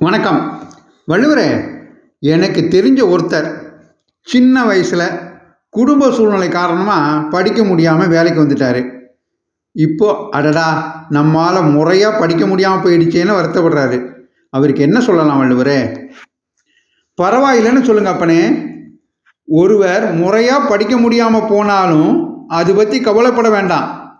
வணக்கம். வள்ளுவரே எனக்கு தெரிஞ்ச ஒருத்தர் சின்ன வயசில் குடும்ப சூழ்நிலை காரணமாக படிக்க முடியாமல் வேலைக்கு வந்துட்டார். இப்போ அடடா நம்மால் முறையாக படிக்க முடியாமல் போயிடுச்சேன்னு வருத்தப்படுறாரு. அவருக்கு என்ன சொல்லலாம் வள்ளுவரே? பரவாயில்லைன்னு சொல்லுங்க அப்பனே. ஒருவர் முறையாக படிக்க முடியாமல் போனாலும் அது பற்றி கவலைப்பட வேண்டாம்.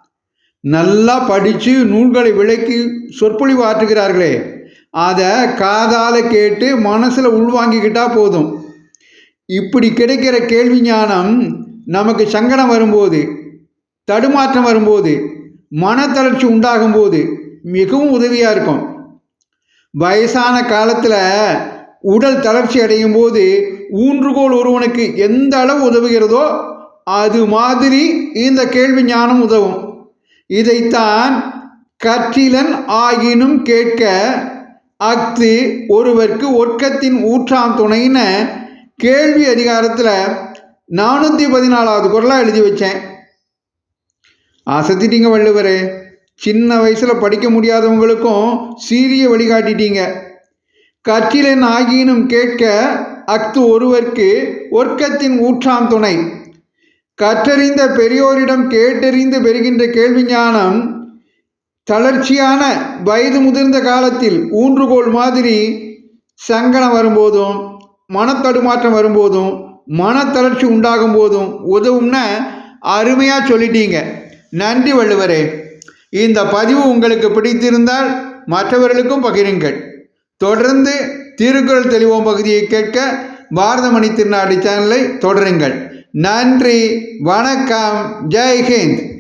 நல்லா படித்து நூல்களை விலைக்கு சொற்பொழிவு ஆற்றுகிறார்களே. அதை காதால் கேட்டு மனசில் உள்வாங்கிக்கிட்டால் போதும். இப்படி கிடைக்கிற கேள்வி ஞானம் நமக்கு சங்கடம் வரும்போது தடுமாற்றம் வரும்போது மனத்தளர்ச்சி உண்டாகும்போது மிகவும் உதவியாக இருக்கும். வயசான காலத்தில் உடல் தளர்ச்சி அடையும் போது ஊன்றுகோல் ஒருவனுக்கு எந்த அளவு உதவுகிறதோ அது மாதிரி இந்த கேள்வி ஞானம் உதவும். இதைத்தான் கற்றிலன் ஆகினும் கேட்க அஃது ஒருவர்க்கு ஒர்க்கத்தின் ஊற்றாம் துணைன்னு கேள்வி அதிகாரத்தில் நானூற்றி பதினாலாவது குரலாக எழுதி வச்சேன். அசத்திட்டீங்க வள்ளுவர். சின்ன வயசில் படிக்க முடியாதவங்களுக்கும் சீரிய வழிகாட்டிட்டீங்க. கற்றிலன் ஆகினும் கேட்க அஃது ஒருவர்க்கு ஒர்க்கத்தின் ஊற்றாம் துணை. கற்றறிந்த பெரியோரிடம் கேட்டறிந்து பெறுகின்ற கேள்வி ஞானம் தளர்ச்சியான வயது முதிர்ந்த காலத்தில் ஊன்றுகோல் மாதிரி சங்கடம் வரும்போதும் மனத்தடுமாற்றம் வரும்போதும் மனத்தளர்ச்சி உண்டாகும் போதும் உதவும்னா அருமையாக சொல்லிட்டீங்க. நன்றி வள்ளுவரே. இந்த பதிவு உங்களுக்கு பிடித்திருந்தால் மற்றவர்களுக்கும் பகிருங்கள். தொடர்ந்து திருக்குறள் தெளிவோம் பகுதியை கேட்க பாரதமணி திருநாடு சேனலை தொடருங்கள். நன்றி வணக்கம் ஜெய்ஹிந்த்